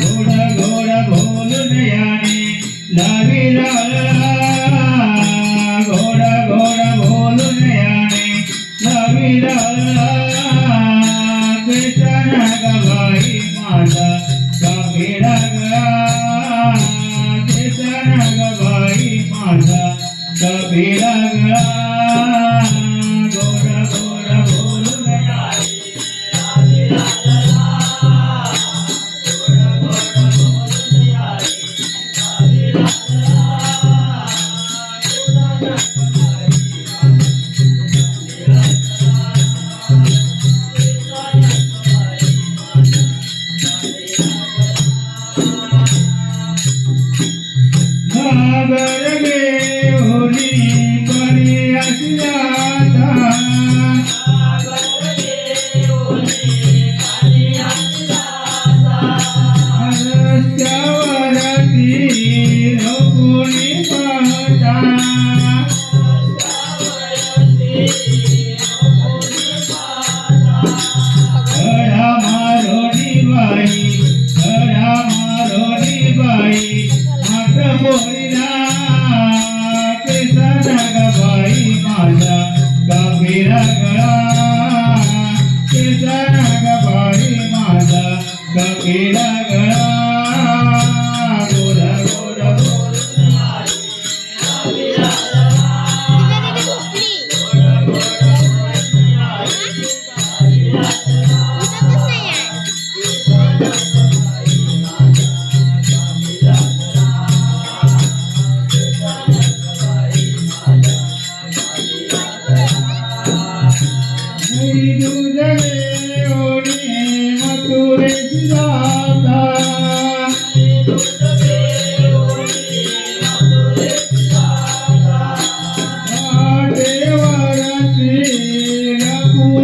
गोड गोड बोलून याने लाविला गोड गोड बोलून याने लाविला कृष्ण गवाई माझा. गावीला कृष्ण गवाई माझा. गावीला सागर में होली